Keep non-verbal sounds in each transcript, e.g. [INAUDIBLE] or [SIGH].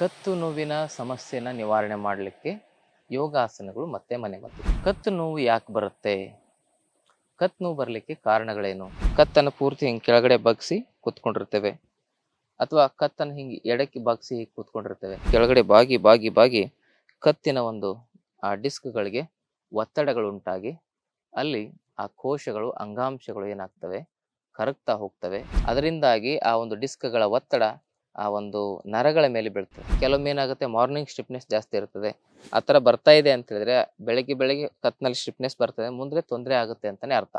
ಕತ್ತು ನೋವಿನ ಸಮಸ್ಯೆನ ನಿವಾರಣೆ ಮಾಡಲಿಕ್ಕೆ ಯೋಗಾಸನಗಳು ಮತ್ತೆ ಮನೆಮದ್ದು ಕತ್ತು ನೋವು ಯಾಕೆ ಬರುತ್ತೆ? ಕತ್ತು ನೋವು ಬರಲಿಕ್ಕೆ ಕಾರಣಗಳೇನು? ಕತ್ತನ್ನು ಪೂರ್ತಿ ಹಿಂಗೆ ಕೆಳಗಡೆ ಬಗ್ಸಿ ಕೂತ್ಕೊಂಡಿರ್ತೇವೆ. ಅಥವಾ ಕತ್ತನ್ನು ಹಿಂಗೆ ಎಡಕ್ಕೆ ಬಗ್ಸಿ ಹೀಗೆ ಕೂತ್ಕೊಂಡಿರ್ತೇವೆ. ಕೆಳಗಡೆ ಬಾಗಿ ಬಾಗಿ ಬಾಗಿ ಕತ್ತಿನ ಒಂದು, ಆ ಡಿಸ್ಕ್ಗಳಿಗೆ ಒತ್ತಡಗಳುಂಟಾಗಿ ಅಲ್ಲಿ ಆ ಕೋಶಗಳು, ಅಂಗಾಂಶಗಳು ಏನಾಗ್ತವೆ? ಕರಗ್ತಾ ಹೋಗ್ತವೆ. ಅದರಿಂದಾಗಿ ಆ ಒಂದು ಡಿಸ್ಕ್ಗಳ ಒತ್ತಡ ಆ ಒಂದು ನರಗಳ ಮೇಲೆ ಬೀಳ್ತದೆ. ಕೆಲವೊಮ್ಮೆ ಏನಾಗುತ್ತೆ ಮಾರ್ನಿಂಗ್ ಸ್ಟಿಫ್ನೆಸ್ ಜಾಸ್ತಿ ಇರ್ತದೆ. ಆ ಥರ ಬರ್ತಾ ಇದೆ ಅಂತ ಹೇಳಿದ್ರೆ, ಬೆಳಗ್ಗೆ ಬೆಳಗ್ಗೆ ಕತ್ನಲ್ಲಿ ಸ್ಟಿಫ್ನೆಸ್ ಬರ್ತದೆ. ಮುಂದೆ ತೊಂದರೆ ಆಗುತ್ತೆ ಅಂತಲೇ ಅರ್ಥ.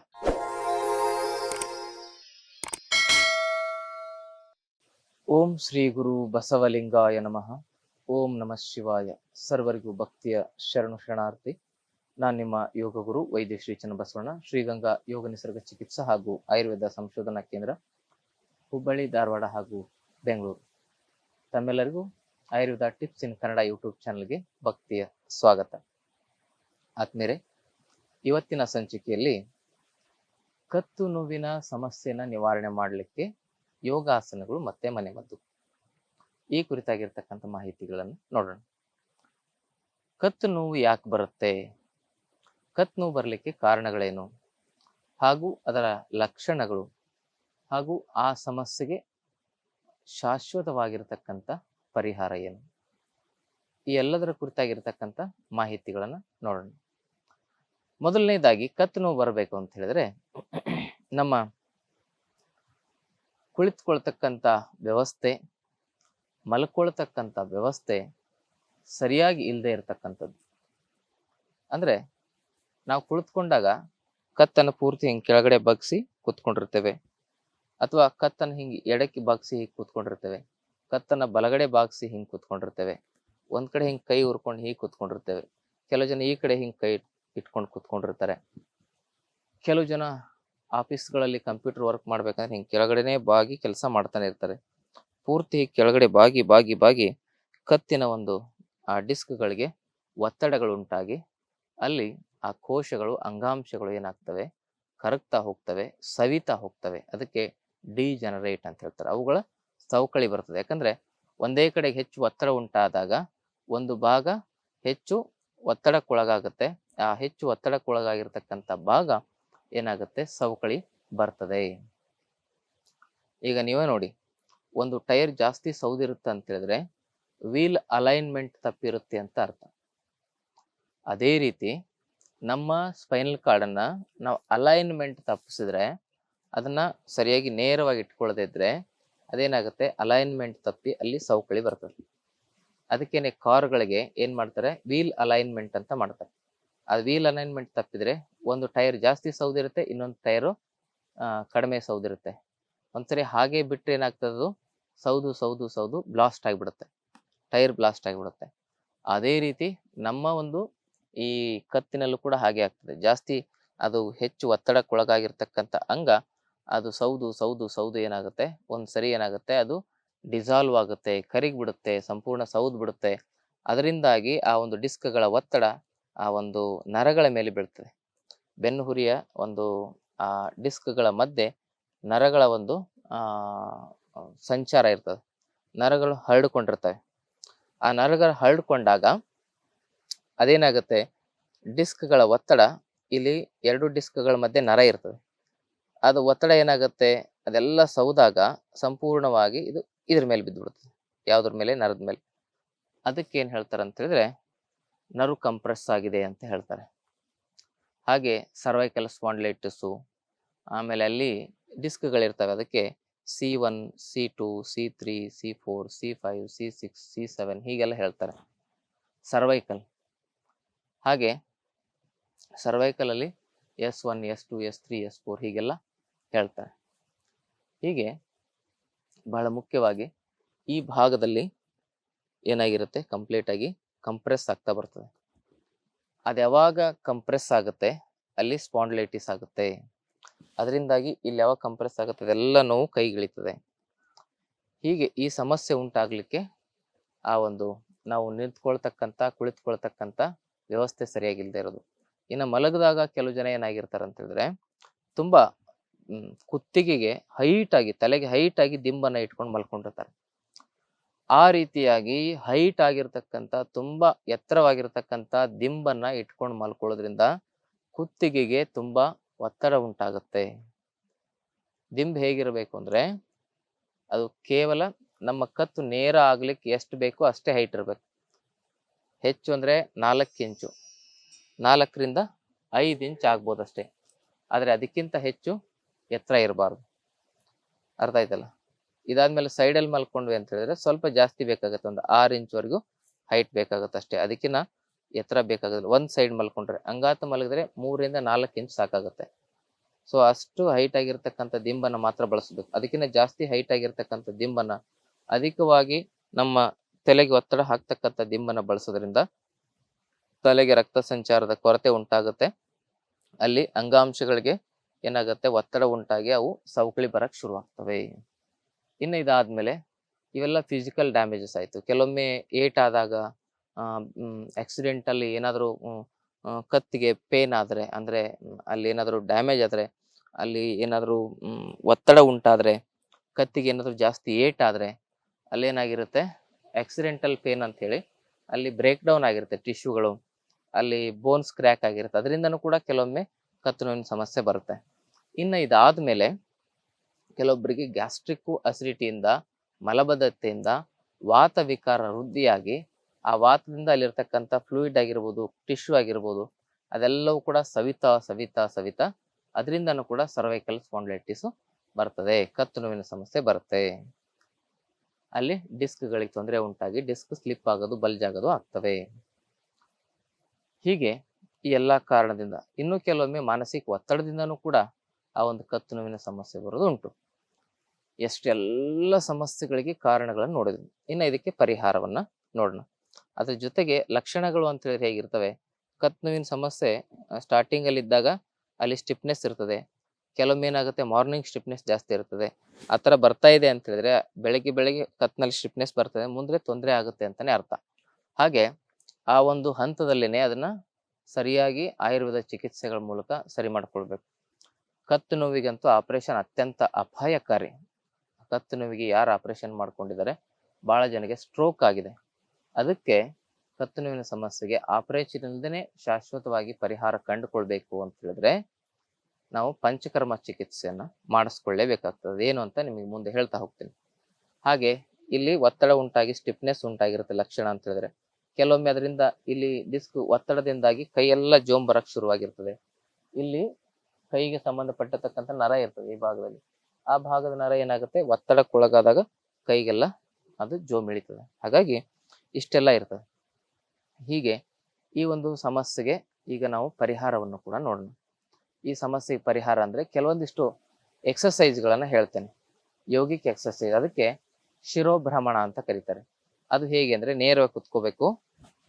ಓಂ ಶ್ರೀ ಗುರು ಬಸವಲಿಂಗಾಯ ನಮಃ. ಓಂ ನಮಃ ಶಿವಾಯ. ಸರ್ವರಿಗೂ ಭಕ್ತಿಯ ಶರಣು ಶರಣಾರ್ಥಿ. ನಾನು ನಿಮ್ಮ ಯೋಗ ಗುರು ವೈದ್ಯ ಶ್ರೀ ಚನ್ನಬಸವಣ್ಣ, ಶ್ರೀಗಂಗಾ ಯೋಗ ನಿಸರ್ಗ ಚಿಕಿತ್ಸಾ ಹಾಗೂ ಆಯುರ್ವೇದ ಸಂಶೋಧನಾ ಕೇಂದ್ರ, ಹುಬ್ಬಳ್ಳಿ, ಧಾರವಾಡ ಹಾಗೂ ಬೆಂಗಳೂರು. ತಮ್ಮೆಲ್ಲರಿಗೂ Ayurveda tips in Kannada YouTube ಚಾನಲ್ಗೆ ಭಕ್ತಿಯ ಸ್ವಾಗತ. ಆತ್ಮೀರೆ ಇವತ್ತಿನ ಸಂಚಿಕೆಯಲ್ಲಿ ಕತ್ತು ನೋವಿನ ಸಮಸ್ಯೆನ ನಿವಾರಣೆ ಮಾಡಲಿಕ್ಕೆ ಯೋಗಾಸನಗಳು ಮತ್ತೆ ಮನೆಮದ್ದು ಈ ಕುರಿತಾಗಿರ್ತಕ್ಕಂಥ ಮಾಹಿತಿಗಳನ್ನು ನೋಡೋಣ. ಕತ್ತು ನೋವು ಯಾಕೆ ಬರುತ್ತೆ? ಕತ್ತು ನೋವು ಬರಲಿಕ್ಕೆ ಕಾರಣಗಳೇನು? ಹಾಗೂ ಅದರ ಲಕ್ಷಣಗಳು ಹಾಗೂ ಆ ಸಮಸ್ಯೆಗೆ ಶಾಶ್ವತವಾಗಿರತಕ್ಕಂಥ ಪರಿಹಾರ ಏನು? ಈ ಎಲ್ಲದರ ಕುರಿತಾಗಿರ್ತಕ್ಕಂಥ ಮಾಹಿತಿಗಳನ್ನು ನೋಡೋಣ. ಮೊದಲನೇದಾಗಿ ಕತ್ತು ನೋವು ಬರಬೇಕು ಅಂತ ಹೇಳಿದ್ರೆ, ನಮ್ಮ ಕುಳಿತುಕೊಳ್ತಕ್ಕಂಥ ವ್ಯವಸ್ಥೆ, ಮಲ್ಕೊಳ್ತಕ್ಕಂಥ ವ್ಯವಸ್ಥೆ ಸರಿಯಾಗಿ ಇಲ್ಲದೆ ಇರತಕ್ಕಂಥದ್ದು. ಅಂದರೆ ನಾವು ಕುಳಿತುಕೊಂಡಾಗ ಕತ್ತನ್ನು ಪೂರ್ತಿ ಹಿಂಗೆ ಕೆಳಗಡೆ ಬಗ್ಸಿ ಕೂತ್ಕೊಂಡಿರ್ತೇವೆ. ಅಥವಾ ಕತ್ತನ್ನು ಹಿಂಗೆ ಎಡಕ್ಕೆ ಬಾಗಿಸಿ ಹೀಗೆ ಕೂತ್ಕೊಂಡಿರ್ತೇವೆ. ಕತ್ತನ್ನು ಬಲಗಡೆ ಬಾಗಿಸಿ ಹಿಂಗೆ ಕೂತ್ಕೊಂಡಿರ್ತೇವೆ. ಒಂದು ಕಡೆ ಹಿಂಗೆ ಕೈ ಉರ್ಕೊಂಡು ಹೀಗೆ ಕೂತ್ಕೊಂಡಿರ್ತೇವೆ. ಕೆಲವು ಜನ ಈ ಕಡೆ ಹಿಂಗೆ ಕೈ ಇಟ್ಕೊಂಡು ಕೂತ್ಕೊಂಡಿರ್ತಾರೆ. ಕೆಲವು ಜನ ಆಫೀಸ್ಗಳಲ್ಲಿ ಕಂಪ್ಯೂಟರ್ ವರ್ಕ್ ಮಾಡ್ಬೇಕಂದ್ರೆ ಹಿಂಗೆ ಕೆಳಗಡೆನೇ ಬಾಗಿ ಕೆಲಸ ಮಾಡ್ತಾನೆ ಇರ್ತಾರೆ. ಪೂರ್ತಿ ಕೆಳಗಡೆ ಬಾಗಿ ಬಾಗಿ ಬಾಗಿ ಕತ್ತಿನ ಒಂದು, ಆ, ಡಿಸ್ಕ್ಗಳಿಗೆ ಒತ್ತಡಗಳುಂಟಾಗಿ ಅಲ್ಲಿ ಆ ಕೋಶಗಳು, ಅಂಗಾಂಶಗಳು ಏನಾಗ್ತವೆ? ಕರಗ್ತಾ ಹೋಗ್ತವೆ, ಸವಿತಾ ಹೋಗ್ತವೆ. ಅದಕ್ಕೆ ಡಿಜನರೇಟ್ ಅಂತ ಹೇಳ್ತಾರೆ. ಅವುಗಳ ಸವಕಳಿ ಬರ್ತದೆ. ಯಾಕಂದ್ರೆ ಒಂದೇ ಕಡೆಗೆ ಹೆಚ್ಚು ಒತ್ತಡ ಉಂಟಾದಾಗ ಒಂದು ಭಾಗ ಹೆಚ್ಚು ಒತ್ತಡಕ್ಕೊಳಗಾಗುತ್ತೆ. ಆ ಹೆಚ್ಚು ಒತ್ತಡಕ್ಕೊಳಗಾಗಿರ್ತಕ್ಕಂಥ ಭಾಗ ಏನಾಗುತ್ತೆ? ಸವಕಳಿ ಬರ್ತದೆ. ಈಗ ನೀವೇ ನೋಡಿ, ಒಂದು ಟೈರ್ ಜಾಸ್ತಿ ಸೌದಿರುತ್ತೆ ಅಂತ ಹೇಳಿದ್ರೆ ವೀಲ್ ಅಲೈನ್ಮೆಂಟ್ ತಪ್ಪಿರುತ್ತೆ ಅಂತ ಅರ್ಥ. ಅದೇ ರೀತಿ ನಮ್ಮ ಸ್ಪೈನಲ್ ಕಾರ್ಡನ್ನು ನಾವು ಅಲೈನ್ಮೆಂಟ್ ತಪ್ಪಿಸಿದ್ರೆ ಅದನ್ನ ಸರಿಯಾಗಿ ನೇರವಾಗಿ ಇಟ್ಕೊಳ್ಳದೇ ಇದ್ದರೆ ಅದೇನಾಗುತ್ತೆ? ಅಲೈನ್ಮೆಂಟ್ ತಪ್ಪಿ ಅಲ್ಲಿ ಸೌಕಳಿ ಬರ್ತದೆ. ಅದಕ್ಕೇನೆ ಕಾರ್ಗಳಿಗೆ ಏನು ಮಾಡ್ತಾರೆ? ವೀಲ್ ಅಲೈನ್ಮೆಂಟ್ ಅಂತ ಮಾಡ್ತಾರೆ. ಅದು ವೀಲ್ ಅಲೈನ್ಮೆಂಟ್ ತಪ್ಪಿದ್ರೆ ಒಂದು ಟೈರ್ ಜಾಸ್ತಿ ಸೌದಿರುತ್ತೆ ಇನ್ನೊಂದು ಟೈರು ಕಡಿಮೆ ಸೌದಿರುತ್ತೆ ಒಂದ್ಸರಿ ಹಾಗೆ ಬಿಟ್ಟರೆ ಏನಾಗ್ತದೆ ಸೌದು ಸೌದು ಸೌದು ಬ್ಲಾಸ್ಟ್ ಆಗಿಬಿಡುತ್ತೆ. ಟೈರ್ ಬ್ಲಾಸ್ಟ್ ಆಗಿಬಿಡುತ್ತೆ. ಅದೇ ರೀತಿ ನಮ್ಮ ಒಂದು ಈ ಕತ್ತಿನಲ್ಲೂ ಕೂಡ ಹಾಗೆ ಆಗ್ತದೆ. ಜಾಸ್ತಿ ಅದು ಹೆಚ್ಚು ಒತ್ತಡಕ್ಕೊಳಗಾಗಿರ್ತಕ್ಕಂಥ ಅಂಗ ಅದು ಸೌದು ಸೌದು ಸೌದು ಏನಾಗುತ್ತೆ? ಒಂದು ಸರಿ ಏನಾಗುತ್ತೆ? ಅದು ಡಿಸಾಲ್ವ್ ಆಗುತ್ತೆ ಕರಿಗ್ ಬಿಡುತ್ತೆ ಸಂಪೂರ್ಣ ಸೌದು ಬಿಡುತ್ತೆ. ಅದರಿಂದಾಗಿ ಆ ಒಂದು ಡಿಸ್ಕ್ಗಳ ಒತ್ತಡ ಆ ಒಂದು ನರಗಳ ಮೇಲೆ ಬೀಳ್ತದೆ. ಬೆನ್ನುಹುರಿಯ ಒಂದು, ಆ ಡಿಸ್ಕ್ಗಳ ಮಧ್ಯೆ ನರಗಳ ಒಂದು ಸಂಚಾರ ಇರ್ತದೆ. ನರಗಳು ಹರಡ್ಕೊಂಡಿರ್ತವೆ. ಆ ನರಗಳು ಹರಡ್ಕೊಂಡಾಗ ಅದೇನಾಗುತ್ತೆ? ಡಿಸ್ಕ್ಗಳ ಒತ್ತಡ, ಇಲ್ಲಿ ಎರಡು ಡಿಸ್ಕ್ಗಳ ಮಧ್ಯೆ ನರ ಇರ್ತದೆ. ಅದು ಒತ್ತಡ ಏನಾಗುತ್ತೆ? ಅದೆಲ್ಲ ಸೌದಾಗ ಸಂಪೂರ್ಣವಾಗಿ ಇದು ಇದ್ರ ಮೇಲೆ ಬಿದ್ದುಬಿಡುತ್ತೆ. ಯಾವ್ದ್ರ ಮೇಲೆ? ನರದ ಮೇಲೆ. ಅದಕ್ಕೆ ಏನು ಹೇಳ್ತಾರೆ ಅಂತ ಹೇಳಿದ್ರೆ, ನರು ಕಂಪ್ರೆಸ್ ಆಗಿದೆ ಅಂತ ಹೇಳ್ತಾರೆ. ಹಾಗೆ ಸರ್ವೈಕಲ್ ಸ್ಪಾಂಡ್ಲೈಟಿಸು ಆಮೇಲೆ ಅಲ್ಲಿ ಡಿಸ್ಕ್ಗಳಿರ್ತವೆ. ಅದಕ್ಕೆ C one C two C three C four C five C six C seven ಹೀಗೆಲ್ಲ ಹೇಳ್ತಾರೆ. ಸರ್ವೈಕಲ್ ಹಾಗೆ ಸರ್ವೈಕಲಲ್ಲಿ S one S two S three S four ಹೀಗೆಲ್ಲ ಹೇಳ್ತಾರೆ. ಹೀಗೆ ಬಹಳ ಮುಖ್ಯವಾಗಿ ಈ ಭಾಗದಲ್ಲಿ ಏನಾಗಿರುತ್ತೆ? ಕಂಪ್ಲೀಟ್ ಆಗಿ ಕಂಪ್ರೆಸ್ ಆಗ್ತಾ ಬರ್ತದೆ. ಅದು ಯಾವಾಗ ಕಂಪ್ರೆಸ್ ಆಗುತ್ತೆ? ಅಲ್ಲಿ ಸ್ಪಾಂಡ್ಲೈಟಿಸ್ ಆಗುತ್ತೆ. ಅದರಿಂದಾಗಿ ಇಲ್ಲಿ ಯಾವಾಗ ಕಂಪ್ರೆಸ್ ಆಗುತ್ತೆ? ಅದೆಲ್ಲ ನೋವು ಕೈಗಿಳಿತದೆ. ಹೀಗೆ ಈ ಸಮಸ್ಯೆ ಉಂಟಾಗಲಿಕ್ಕೆ ಆ ಒಂದು ನಾವು ನಿಂತ್ಕೊಳ್ತಕ್ಕಂಥ, ಕುಳಿತುಕೊಳ್ತಕ್ಕಂಥ ವ್ಯವಸ್ಥೆ ಸರಿಯಾಗಿಲ್ಲದೆ ಇರೋದು. ಇನ್ನು ಮಲಗಿದಾಗ ಕೆಲವು ಜನ ಏನಾಗಿರ್ತಾರೆ ಅಂತ ಹೇಳಿದ್ರೆ, ತುಂಬಾ ಕುತ್ತಿಗೆಗೆ ಹೈಟ್ ಆಗಿ, ತಲೆಗೆ ಹೈಟ್ ಆಗಿ ದಿಂಬನ್ನ ಇಟ್ಕೊಂಡು ಮಲ್ಕೊಂಡಿರ್ತಾರೆ. ಆ ರೀತಿಯಾಗಿ ಹೈಟ್ ಆಗಿರ್ತಕ್ಕಂಥ, ತುಂಬಾ ಎತ್ತರವಾಗಿರ್ತಕ್ಕಂಥ ದಿಂಬನ್ನ ಇಟ್ಕೊಂಡು ಮಲ್ಕೊಳ್ಳೋದ್ರಿಂದ ಕುತ್ತಿಗೆಗೆ ತುಂಬಾ ಒತ್ತಡ ಉಂಟಾಗುತ್ತೆ. ದಿಂಬ್ ಹೇಗಿರಬೇಕು ಅಂದ್ರೆ, ಅದು ಕೇವಲ ನಮ್ಮ ಕತ್ತು ನೇರ ಆಗ್ಲಿಕ್ಕೆ ಎಷ್ಟು ಬೇಕೋ ಅಷ್ಟೇ ಹೈಟ್ ಇರಬೇಕು. ಹೆಚ್ಚು ಅಂದ್ರೆ ನಾಲ್ಕು ಇಂಚು. ನಾಲ್ಕರಿಂದ ಐದು ಇಂಚ್ ಆಗ್ಬೋದಷ್ಟೇ. ಆದರೆ ಅದಕ್ಕಿಂತ ಹೆಚ್ಚು ಎತ್ತರ ಇರಬಾರ್ದು. ಅರ್ಥ ಆಯ್ತಲ್ಲ? ಇದಾದ್ಮೇಲೆ ಸೈಡಲ್ಲಿ ಮಲ್ಕೊಂಡ್ವಿ ಅಂತ ಹೇಳಿದ್ರೆ ಸ್ವಲ್ಪ ಜಾಸ್ತಿ ಬೇಕಾಗುತ್ತೆ. ಒಂದು ಆರು ಇಂಚ್ವರೆಗೂ ಹೈಟ್ ಬೇಕಾಗುತ್ತೆ ಅಷ್ಟೇ. ಅದಕ್ಕಿಂತ ಎತ್ತರ ಬೇಕಾಗೋದಿಲ್ಲ. ಒಂದು ಸೈಡ್ ಮಲ್ಕೊಂಡ್ರೆ ಅಂಗಾತ ಮಲಗಿದ್ರೆ ಮೂರಿಂದ ನಾಲ್ಕು ಇಂಚ್ ಸಾಕಾಗುತ್ತೆ. ಸೊ ಅಷ್ಟು ಹೈಟ್ ಆಗಿರ್ತಕ್ಕಂಥ ದಿಂಬನ್ನ ಮಾತ್ರ ಬಳಸಬೇಕು. ಅದಕ್ಕಿಂತ ಜಾಸ್ತಿ ಹೈಟ್ ಆಗಿರ್ತಕ್ಕಂಥ ದಿಂಬನ್ನ ಅಧಿಕವಾಗಿ ನಮ್ಮ ತಲೆಗೆ ಒತ್ತಡ ಹಾಕ್ತಕ್ಕಂಥ ದಿಂಬನ್ನ ಬಳಸೋದ್ರಿಂದ ತಲೆಗೆ ರಕ್ತ ಸಂಚಾರದ ಕೊರತೆ ಉಂಟಾಗುತ್ತೆ. ಅಲ್ಲಿ ಅಂಗಾಂಶಗಳಿಗೆ ಏನಾಗುತ್ತೆ? ಒತ್ತಡ ಉಂಟಾಗಿ ಅವು ಸವಕಳಿ ಬರಕ್ಕೆ ಶುರುವಾಗ್ತವೆ. ಇನ್ನು ಇದಾದ್ಮೇಲೆ ಇವೆಲ್ಲ ಫಿಸಿಕಲ್ ಡ್ಯಾಮೇಜಸ್ ಆಯ್ತು. ಕೆಲವೊಮ್ಮೆ ಏಟ್ ಆದಾಗ ಆಕ್ಸಿಡೆಂಟ್ ಅಲ್ಲಿ ಏನಾದರೂ ಕತ್ತಿಗೆ ಪೇನ್ ಆದರೆ, ಅಂದ್ರೆ ಅಲ್ಲಿ ಏನಾದರೂ ಡ್ಯಾಮೇಜ್ ಆದ್ರೆ, ಅಲ್ಲಿ ಏನಾದರೂ ಒತ್ತಡ ಉಂಟಾದ್ರೆ, ಕತ್ತಿಗೆ ಏನಾದರೂ ಜಾಸ್ತಿ ಏಟ್ ಆದ್ರೆ ಅಲ್ಲಿ ಏನಾಗಿರುತ್ತೆ ಆಕ್ಸಿಡೆಂಟಲ್ ಪೇನ್ ಅಂತ ಹೇಳಿ ಅಲ್ಲಿ ಬ್ರೇಕ್ ಡೌನ್ ಆಗಿರುತ್ತೆ ಟಿಶ್ಯೂಗಳು ಅಲ್ಲಿ ಬೋನ್ಸ್ ಕ್ರ್ಯಾಕ್ ಆಗಿರುತ್ತೆ. ಅದರಿಂದನೂ ಕೂಡ ಕೆಲವೊಮ್ಮೆ ಕತ್ತು ನೋವಿನ ಸಮಸ್ಯೆ ಬರುತ್ತೆ. ಇನ್ನು ಇದಾದ್ಮೇಲೆ ಕೆಲವೊಬ್ಬರಿಗೆ ಗ್ಯಾಸ್ಟ್ರಿಕ್ಕು ಅಸಿಡಿಟಿಯಿಂದ, ಮಲಬದ್ಧತೆಯಿಂದ, ವಾತ ವಿಕಾರ ವೃದ್ಧಿಯಾಗಿ, ಆ ವಾತದಿಂದ ಅಲ್ಲಿರ್ತಕ್ಕಂಥ ಫ್ಲೂಯಿಡ್ ಆಗಿರ್ಬೋದು, ಟಿಶ್ಯೂ ಆಗಿರ್ಬೋದು, ಅದೆಲ್ಲವೂ ಕೂಡ ಸವಿತಾ ಸವಿತಾ ಸವಿತಾ ಅದರಿಂದನೂ ಕೂಡ ಸರ್ವೈಕಲ್ ಸ್ಪಾಂಡ್ಲೈಟಿಸು ಬರ್ತದೆ, ಕತ್ತು ನೋವಿನ ಸಮಸ್ಯೆ ಬರುತ್ತೆ. ಅಲ್ಲಿ ಡಿಸ್ಕ್ಗಳಿಗೆ ತೊಂದರೆ ಉಂಟಾಗಿ ಡಿಸ್ಕ್ ಸ್ಲಿಪ್ ಆಗೋದು, ಬಲ್ಜ್ ಆಗೋದು ಆಗ್ತವೆ. ಹೀಗೆ ಈ ಎಲ್ಲ ಕಾರಣದಿಂದ ಇನ್ನು ಕೆಲವೊಮ್ಮೆ ಮಾನಸಿಕ ಒತ್ತಡದಿಂದನೂ ಕೂಡ ಆ ಒಂದು ಕತ್ತು ನೋವಿನ ಸಮಸ್ಯೆ ಬರೋದು ಉಂಟು. ಎಷ್ಟೆಲ್ಲ ಸಮಸ್ಯೆಗಳಿಗೆ ಕಾರಣಗಳನ್ನು ನೋಡಿದ್ವಿ. ಇನ್ನು ಇದಕ್ಕೆ ಪರಿಹಾರವನ್ನ ನೋಡೋಣ. ಅದ್ರ ಜೊತೆಗೆ ಲಕ್ಷಣಗಳು ಅಂತ ಹೇಳಿದ್ರೆ ಹೇಗಿರ್ತವೆ? ಕತ್ತು ನೋವಿನ ಸಮಸ್ಯೆ ಸ್ಟಾರ್ಟಿಂಗ್ ಅಲ್ಲಿ ಇದ್ದಾಗ ಅಲ್ಲಿ ಸ್ಟಿಫ್ನೆಸ್ ಇರ್ತದೆ. ಕೆಲವೊಮ್ಮೆ ಏನಾಗುತ್ತೆ? ಮಾರ್ನಿಂಗ್ ಸ್ಟಿಫ್ನೆಸ್ ಜಾಸ್ತಿ ಇರ್ತದೆ. ಆ ಥರ ಬರ್ತಾ ಇದೆ ಅಂತ ಹೇಳಿದ್ರೆ ಬೆಳಗ್ಗೆ ಬೆಳಗ್ಗೆ ಕತ್ನಲ್ಲಿ ಸ್ಟಿಫ್ನೆಸ್ ಬರ್ತದೆ. ಮುಂದೆ ತೊಂದರೆ ಆಗುತ್ತೆ ಅಂತಾನೆ ಅರ್ಥ. ಹಾಗೆ ಆ ಒಂದು ಹಂತದಲ್ಲಿನೇ ಅದನ್ನ ಸರಿಯಾಗಿ ಆಯುರ್ವೇದ ಚಿಕಿತ್ಸೆಗಳ ಮೂಲಕ ಸರಿ ಮಾಡ್ಕೊಳ್ಬೇಕು. ಕತ್ತು ನೋವಿಗಂತೂ ಆಪರೇಷನ್ ಅತ್ಯಂತ ಅಪಾಯಕಾರಿ. ಕತ್ತು ನೋವಿಗೆ ಯಾರು ಆಪರೇಷನ್ ಮಾಡ್ಕೊಂಡಿದ್ದಾರೆ? ಬಹಳ ಜನಕ್ಕೆ ಸ್ಟ್ರೋಕ್ ಆಗಿದೆ. ಅದಕ್ಕೆ ಕತ್ತು ನೋವಿನ ಸಮಸ್ಯೆಗೆ ಆಪರೇಷನ್ ಇಲ್ಲದೇ ಶಾಶ್ವತವಾಗಿ ಪರಿಹಾರ ಕಂಡುಕೊಳ್ಬೇಕು ಅಂತ ಹೇಳಿದ್ರೆ ನಾವು ಪಂಚಕರ್ಮ ಚಿಕಿತ್ಸೆಯನ್ನು ಮಾಡಿಸ್ಕೊಳ್ಳೇಬೇಕಾಗ್ತದೆ. ಏನು ಅಂತ ನಿಮಗೆ ಮುಂದೆ ಹೇಳ್ತಾ ಹೋಗ್ತೀನಿ. ಹಾಗೆ ಇಲ್ಲಿ ಒತ್ತಡ ಉಂಟಾಗಿ ಸ್ಟಿಫ್ನೆಸ್ ಉಂಟಾಗಿರುತ್ತೆ ಲಕ್ಷಣ ಅಂತ ಹೇಳಿದ್ರೆ. ಕೆಲವೊಮ್ಮೆ ಅದರಿಂದ ಇಲ್ಲಿ ಡಿಸ್ಕ್ ಒತ್ತಡದಿಂದಾಗಿ ಕೈಯೆಲ್ಲ ಜೋಮ್ ಬರಕ್ಕೆ ಶುರುವಾಗಿರ್ತದೆ. ಇಲ್ಲಿ ಕೈಗೆ ಸಂಬಂಧಪಟ್ಟತಕ್ಕಂಥ ನರ ಇರ್ತದೆ ಈ ಭಾಗದಲ್ಲಿ. ಆ ಭಾಗದ ನರ ಏನಾಗುತ್ತೆ? ಒತ್ತಡಕ್ಕೊಳಗಾದಾಗ ಕೈಗೆಲ್ಲ ಅದು ಜೋ ಇಳಿತದೆ ಹಾಗಾಗಿ ಇಷ್ಟೆಲ್ಲ ಇರ್ತದೆ. ಹೀಗೆ ಈ ಒಂದು ಸಮಸ್ಯೆಗೆ ಈಗ ನಾವು ಪರಿಹಾರವನ್ನು ಕೂಡ ನೋಡೋಣ. ಈ ಸಮಸ್ಯೆಗೆ ಪರಿಹಾರ ಅಂದ್ರೆ ಕೆಲವೊಂದಿಷ್ಟು ಎಕ್ಸಸೈಸ್ಗಳನ್ನ ಹೇಳ್ತೇನೆ. ಯೋಗಿಕ್ ಎಕ್ಸಸೈಸ್ ಅದಕ್ಕೆ ಶಿರೋಭ್ರಮಣ ಅಂತ ಕರೀತಾರೆ. ಅದು ಹೇಗೆ ಅಂದ್ರೆ ನೇರವಾಗಿ ಕುತ್ಕೋಬೇಕು.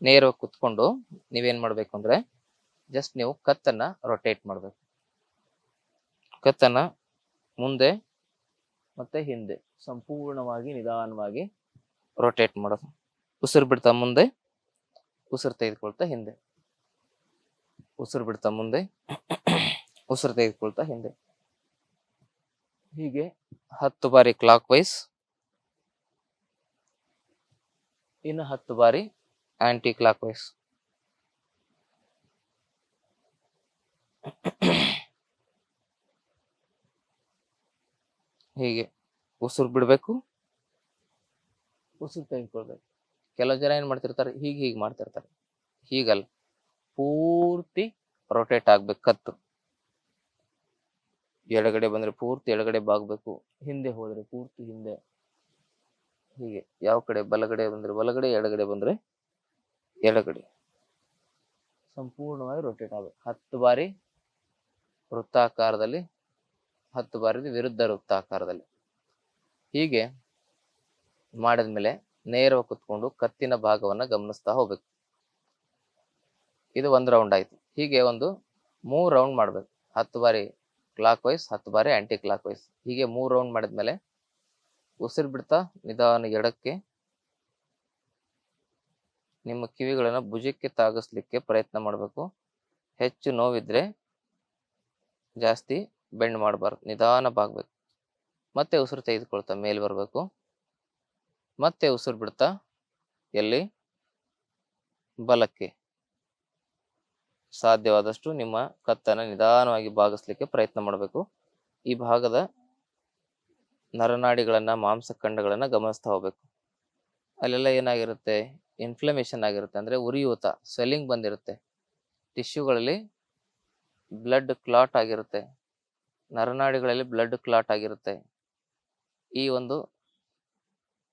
ನೇರವಾಗಿ ಕುತ್ಕೊಂಡು ನೀವೇನು ಮಾಡಬೇಕು ಅಂದ್ರೆ ಜಸ್ಟ್ ನೀವು ಕತ್ತನ್ನ ರೊಟೇಟ್ ಮಾಡ್ಬೇಕು. ಕತ್ತನ್ನ ಮುಂದೆ ಮತ್ತೆ ಹಿಂದೆ ಸಂಪೂರ್ಣವಾಗಿ ನಿಧಾನವಾಗಿ ರೊಟೇಟ್ ಮಾಡೋದು ಉಸಿರು ಬಿಡ್ತಾ ಮುಂದೆ, ಉಸಿರು ತೆಗೆದುಕೊಳ್ತಾ ಹಿಂದೆ. ಉಸಿರು ಬಿಡ್ತಾ ಮುಂದೆ, ಉಸಿರು ತೆಗೆದುಕೊಳ್ತಾ ಹಿಂದೆ. ಹೀಗೆ ಹತ್ತು ಬಾರಿ ಕ್ಲಾಕ್ ವೈಸ್ ಇನ್ನು ಹತ್ತು ಬಾರಿ ಆಂಟಿ ಕ್ಲಾಕ್ ವೈಸ್ ಹೀಗೆ ಉಸಿರು ಬಿಡಬೇಕು. ಉಸಿರು ತೆಗೆದುಕೊಳ್ಬೇಕು. ಕೆಲವು ಜನ ಏನು ಮಾಡ್ತಿರ್ತಾರೆ, ಹೀಗೆ ಹೀಗೆ ಮಾಡ್ತಿರ್ತಾರೆ. ಹೀಗಲ್ಲ. ಪೂರ್ತಿ ರೊಟೇಟ್ ಆಗ್ಬೇಕು, ಕತ್ತು. ಎಡಗಡೆ ಬಂದ್ರೆ ಪೂರ್ತಿ ಎಡಗಡೆ ಬಾಗ್ಬೇಕು, ಹಿಂದೆ ಹೋದರೆ ಪೂರ್ತಿ ಹಿಂದೆ. ಹೀಗೆ ಯಾವ ಕಡೆ ಬಲಗಡೆ ಬಂದ್ರೆ ಬಲಗಡೆ, ಎಡಗಡೆ ಬಂದ್ರೆ ಎಡಗಡೆ. ಸಂಪೂರ್ಣವಾಗಿ ರೊಟೇಟ್ ಆಗಬೇಕು. ಹತ್ತು ಬಾರಿ ವೃತ್ತಾಕಾರದಲ್ಲಿ ಹತ್ತು ಬಾರಿ ವಿರುದ್ಧ ವೃತ್ತಾಕಾರದಲ್ಲಿ ಹೀಗೆ ಮಾಡಿದ ಮೇಲೆ ನೇರವಾಗಿ ಕುತ್ಕೊಂಡು ಕತ್ತಿನ ಭಾಗವನ್ನ ಗಮನಿಸ್ತಾ ಹೋಗ್ಬೇಕು. ಇದು ಒಂದು ರೌಂಡ್ ಆಯ್ತು. ಹೀಗೆ ಒಂದು ಮೂರು ರೌಂಡ್ ಮಾಡ್ಬೇಕು. ಹತ್ತು ಬಾರಿ ಕ್ಲಾಕ್ ವೈಸ್ ಹತ್ತು ಬಾರಿ ಆಂಟಿ ಕ್ಲಾಕ್ ವೈಸ್ ಹೀಗೆ ಮೂರು ರೌಂಡ್ ಮಾಡಿದ್ಮೇಲೆ ಉಸಿರು ಬಿಡ್ತಾ ನಿಧಾನ ಎಡಕ್ಕೆ ನಿಮ್ಮ ಕಿವಿಗಳನ್ನು ಭುಜಕ್ಕೆ ತಾಗಿಸ್ಲಿಕ್ಕೆ ಪ್ರಯತ್ನ ಮಾಡಬೇಕು. ಹೆಚ್ಚು ನೋವಿದ್ರೆ ಜಾಸ್ತಿ ಬೆಂಡ್ ಮಾಡಬಾರ್ದು ನಿಧಾನ ಬಾಗ್ಬೇಕು ಮತ್ತೆ ಉಸಿರು ತೆಗೆದುಕೊಳ್ತಾ ಮೇಲೆ ಬರಬೇಕು. ಮತ್ತೆ ಉಸಿರು ಬಿಡ್ತಾ ಎಲ್ಲಿ? ಬಲಕ್ಕೆ. ಸಾಧ್ಯವಾದಷ್ಟು ನಿಮ್ಮ ಕತ್ತನ್ನು ನಿಧಾನವಾಗಿ ಬಾಗಿಸ್ಲಿಕ್ಕೆ ಪ್ರಯತ್ನ ಮಾಡಬೇಕು. ಈ ಭಾಗದ ನರನಾಡಿಗಳನ್ನು ಮಾಂಸಖಂಡಗಳನ್ನ ಗಮನಿಸ್ತಾ ಹೋಗ್ಬೇಕು. ಅಲ್ಲೆಲ್ಲ ಏನಾಗಿರುತ್ತೆ? ಇನ್ಫ್ಲಮೇಷನ್ ಆಗಿರುತ್ತೆ. ಅಂದ್ರೆ ಉರಿಯೂತ ಸ್ವೆಲ್ಲಿಂಗ್ ಬಂದಿರುತ್ತೆ. ಟಿಶ್ಯೂಗಳಲ್ಲಿ ಬ್ಲಡ್ ಕ್ಲಾಟ್ ಆಗಿರುತ್ತೆ. ನರನಾಡಿಗಳಲ್ಲಿ ಬ್ಲಡ್ ಕ್ಲಾಟ್ ಆಗಿರುತ್ತೆ. ಈ ಒಂದು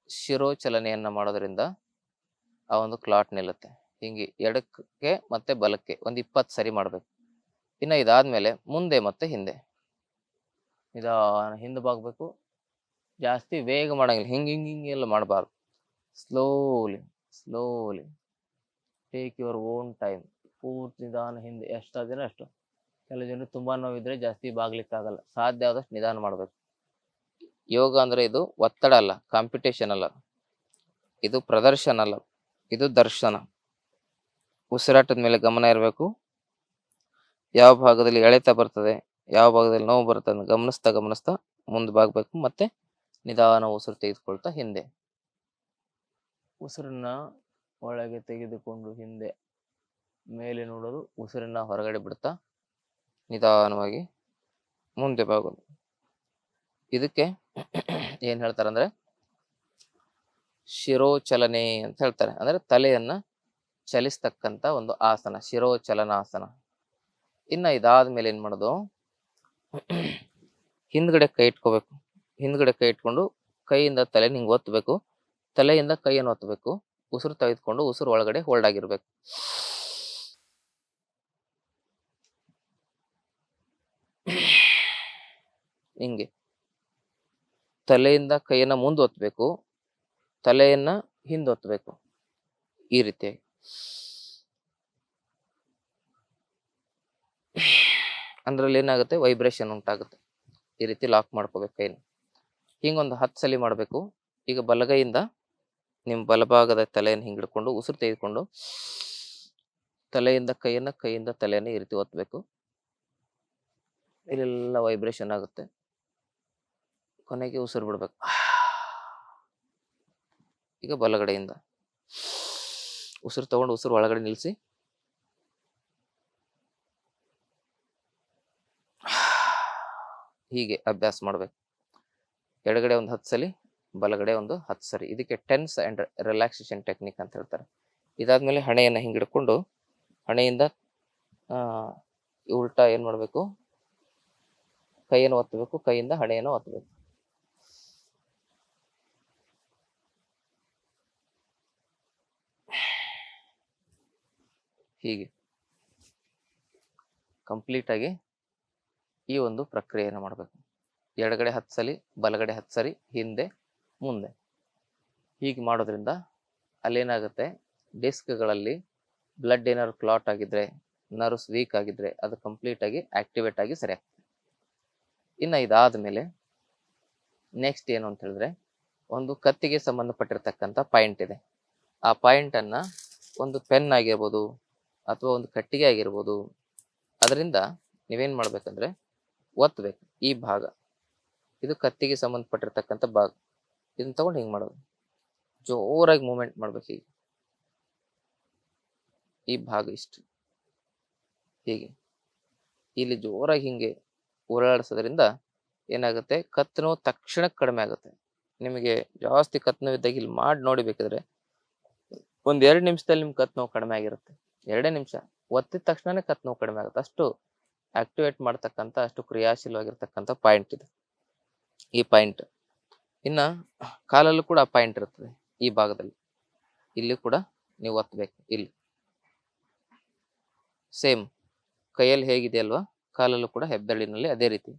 ಶಿರೋಚಲನೆಯನ್ನು ಮಾಡೋದ್ರಿಂದ ಆ ಒಂದು ಕ್ಲಾಟ್ ನಿಲ್ಲುತ್ತೆ. ಹಿಂಗೆ ಎಡಕ್ಕೆ ಮತ್ತೆ ಬಲಕ್ಕೆ ಒಂದು ಇಪ್ಪತ್ತು ಸರಿ ಮಾಡಬೇಕು. ಇನ್ನು ಇದಾದ್ಮೇಲೆ ಮುಂದೆ ಮತ್ತೆ ಹಿಂದೆ. ನಿಧಾನ ಹಿಂದೆ ಬಾಗಬೇಕು. ಜಾಸ್ತಿ ವೇಗ ಮಾಡಂಗಿಲ್ಲ. ಹಿಂಗೆ ಹಿಂಗೆ ಹಿಂಗೆ ಎಲ್ಲ ಮಾಡಬಾರ್ದು. Slowly slowly take your own time ಪೂರ್ತಿ ನಿಧಾನ ಹಿಂದೆ. ಎಷ್ಟಾದಿನ ಅಷ್ಟು. ಕೆಲವು ಜನರು ತುಂಬಾ ನೋವಿದ್ರೆ ಜಾಸ್ತಿ ಬಾಗ್ಲಿಕ್ಕಾಗಲ್ಲ. ಸಾಧ್ಯ ಆದಷ್ಟು ನಿಧಾನ ಮಾಡಬೇಕು. ಯೋಗ ಅಂದ್ರೆ ಇದು ಒತ್ತಡ ಅಲ್ಲ ಕಾಂಪಿಟೇಷನ್ ಅಲ್ಲ. ಇದು ಪ್ರದರ್ಶನ ಅಲ್ಲ, ಇದು ದರ್ಶನ. ಉಸಿರಾಟದ ಮೇಲೆ ಗಮನ ಇರಬೇಕು. ಯಾವ ಭಾಗದಲ್ಲಿ ಎಳೆತ ಬರ್ತದೆ, ಯಾವ ಭಾಗದಲ್ಲಿ ನೋವು ಬರ್ತದೆ ಗಮನಿಸ್ತಾ ಗಮನಿಸ್ತಾ ಮುಂದೆ ಬಾಗ್ಬೇಕು ಮತ್ತೆ ನಿಧಾನ ಉಸಿರು ತೆಗೆದುಕೊಳ್ತಾ ಹಿಂದೆ. ಉಸಿರನ್ನ ಒಳಗೆ ತೆಗೆದುಕೊಂಡು ಹಿಂದೆ ಮೇಲೆ ನೋಡೋದು, ಉಸಿರನ್ನ ಹೊರಗಡೆ ಬಿಡ್ತಾ ನಿಧಾನವಾಗಿ ಮುಂದೆ ಬಾಗೋದು ಇದಕ್ಕೆ ಏನು ಹೇಳ್ತಾರೆ ಅಂದ್ರೆ ಶಿರೋಚಲನೆ ಅಂತ ಹೇಳ್ತಾರೆ. ಅಂದ್ರೆ ತಲೆಯನ್ನು ಚಲಿಸ್ತಕ್ಕಂತ ಒಂದು ಆಸನ, ಶಿರೋಚಲನಾಸನ. ಇನ್ನ ಇದಾದ್ಮೇಲೆ ಏನು ಮಾಡೋದು? ಹಿಂದ್ಗಡೆ ಕೈ ಇಟ್ಕೋಬೇಕು. ಹಿಂದ್ಗಡೆ ಕೈ ಇಟ್ಕೊಂಡು ಕೈಯಿಂದ ತಲೆ ನಿಂಗೆ ಒತ್ತಬೇಕು ತಲೆಯಿಂದ ಕೈಯನ್ನು ಒತ್ತಬೇಕು ಉಸಿರು ತೆಗೆದುಕೊಂಡು ಉಸಿರು ಒಳಗಡೆ ಹೋಲ್ಡ್ ಆಗಿರ್ಬೇಕು. ಹಿಂಗೆ. ತಲೆಯಿಂದ ಕೈಯನ್ನ ಮುಂದೆ ಒತ್ತಬೇಕು ತಲೆಯನ್ನ ಹಿಂದೆ ಒತ್ತಬೇಕು ಈ ರೀತಿಯಾಗಿ ಅಂದ್ರಲ್ಲಿ ಏನಾಗುತ್ತೆ? ವೈಬ್ರೇಷನ್ ಉಂಟಾಗುತ್ತೆ. ಈ ರೀತಿ ಲಾಕ್ ಮಾಡ್ಕೋಬೇಕು ಕೈನ. ಹಿಂಗೊಂದು ಹತ್ತು ಸಲಿ ಮಾಡಬೇಕು. ಈಗ ಬಲಗೈಯಿಂದ ನಿಮ್ಮ ಬಲಭಾಗದ ತಲೆಯನ್ನು ಹಿಂಗೆ ಹಿಡ್ಕೊಂಡು ಉಸಿರು ತೆಗೆದುಕೊಂಡು ತಲೆಯಿಂದ ಕೈಯನ್ನು ಕೈಯಿಂದ ತಲೆಯನ್ನು ಈ ರೀತಿ ಒತ್ತಬೇಕು ಇಲ್ಲೆಲ್ಲ ವೈಬ್ರೇಷನ್ ಆಗುತ್ತೆ. ಕೊನೆಗೆ ಉಸಿರು ಬಿಡ್ಬೇಕು. [SIGHS] ಈಗ ಬಲಗಡೆಯಿಂದ. [SIGHS] ಉಸಿರು ತಗೊಂಡು ಉಸಿರು ಒಳಗಡೆ ನಿಲ್ಲಿಸಿ [SIGHS] ಹೀಗೆ ಅಭ್ಯಾಸ ಮಾಡ್ಬೇಕು. ಎಡಗಡೆ ಒಂದು ಹತ್ತು ಸಲಿ, ಬಲಗಡೆ ಒಂದು ಹತ್ತು ಸರಿ. ಇದಕ್ಕೆ ಟೆನ್ಸ್ ಅಂಡ್ ರಿಲ್ಯಾಕ್ಸೇಷನ್ ಟೆಕ್ನಿಕ್ ಅಂತ ಹೇಳ್ತಾರೆ. ಇದಾದ್ಮೇಲೆ ಹಣೆಯನ್ನು ಹಿಂಗೆ ಹಿಡ್ಕೊಂಡು ಹಣೆಯಿಂದ ಉಲ್ಟಾ ಏನು ಮಾಡಬೇಕು? ಕೈಯನ್ನು ಒತ್ತಬೇಕು. ಕೈಯಿಂದ ಹಣೆಯನ್ನು ಒತ್ತಬೇಕು. ಹೀಗೆ ಕಂಪ್ಲೀಟ್ ಆಗಿ ಈ ಒಂದು ಪ್ರಕ್ರಿಯೆಯನ್ನು ಮಾಡಬೇಕು. ಎಡಗಡೆ ಹತ್ತು ಸಲಿ, ಬಲಗಡೆ ಹತ್ತು ಹಿಂದೆ, ಮುಂದೆ. ಹೀಗೆ ಮಾಡೋದ್ರಿಂದ ಅಲ್ಲೇನಾಗುತ್ತೆ? ಡಿಸ್ಕ್ಗಳಲ್ಲಿ ಬ್ಲಡ್ ಏನಾದ್ರು ಕ್ಲಾಟ್ ಆಗಿದ್ರೆ ನರ್ವ್ಸ್ ವೀಕ್ ಆಗಿದ್ರೆ ಅದು ಕಂಪ್ಲೀಟ್ ಆಗಿ ಆಕ್ಟಿವೇಟ್ ಆಗಿ ಸರಿ ಆಗ್ತದೆ. ಇನ್ನು ಇದಾದ ಮೇಲೆ ನೆಕ್ಸ್ಟ್ ಏನು ಅಂತ ಹೇಳಿದ್ರೆ ಒಂದು ಕತ್ತಿಗೆ ಸಂಬಂಧಪಟ್ಟಿರ್ತಕ್ಕಂಥ ಪಾಯಿಂಟ್ ಇದೆ. ಆ ಪಾಯಿಂಟನ್ನು ಒಂದು ಪೆನ್ ಆಗಿರ್ಬೋದು ಅಥವಾ ಒಂದು ಕಟ್ಟಿಗೆ ಆಗಿರ್ಬೋದು. ಅದರಿಂದ ನೀವೇನು ಮಾಡ್ಬೇಕಂದ್ರೆ ಒತ್ತಬೇಕು ಈ ಭಾಗ. ಇದು ಕತ್ತಿಗೆ ಸಂಬಂಧಪಟ್ಟಿರ್ತಕ್ಕಂಥ ಭಾಗ. ಇದನ್ನ ತಗೊಂಡು ಹಿಂಗೆ ಮಾಡೋದು. ಜೋರಾಗಿ ಮೂಮೆಂಟ್ ಮಾಡ್ಬೇಕು ಹೀಗೆ. ಈ ಭಾಗ ಇಷ್ಟು. ಹೀಗೆ. ಇಲ್ಲಿ ಜೋರಾಗಿ ಹಿಂಗೆ ಓಡಾಡಿಸೋದ್ರಿಂದ ಏನಾಗುತ್ತೆ? ಕತ್ತನೋ ತಕ್ಷಣಕ್ಕೆ ತಕ್ಷಣ ಕಡಿಮೆ ಆಗುತ್ತೆ. ನಿಮಗೆ ಜಾಸ್ತಿ ಕತ್ನೋ ಇದ್ದಾಗ ಇಲ್ಲಿ ಮಾಡಿ ನೋಡಿ ಒಂದೆರಡು ಒಂದ್ ಎರಡು ನಿಮಿಷದಲ್ಲಿ ನಿಮ್ಮ ನೋವು ಕಡಿಮೆ ಆಗಿರುತ್ತೆ. ಎರಡೇ ನಿಮಿಷ. ಒತ್ತಿದ ತಕ್ಷಣನೇ ಕತ್ತು ನೋವು ಕಡಿಮೆ ಆಗುತ್ತೆ. ಅಷ್ಟು ಆಕ್ಟಿವೇಟ್ ಮಾಡ್ತಕ್ಕಂಥ, ಅಷ್ಟು ಕ್ರಿಯಾಶೀಲವಾಗಿರ್ತಕ್ಕಂಥ ಪಾಯಿಂಟ್ ಇದು. ಈ ಪಾಯಿಂಟ್ ಇನ್ನು ಕಾಲಲ್ಲೂ ಕೂಡ ಪಾಯಿಂಟ್ ಇರ್ತದೆ ಈ ಭಾಗದಲ್ಲಿ. ಇಲ್ಲಿ ಕೂಡ ನೀವು ಒತ್ತಬೇಕು ಇಲ್ಲಿ. ಸೇಮ್ ಕೈಯಲ್ಲಿ ಹೇಗಿದೆ ಅಲ್ವಾ? ಕಾಲಲ್ಲೂ ಕೂಡ ಹೆಬ್ಬೆರಳಿನಲ್ಲಿ ಅದೇ ರೀತಿ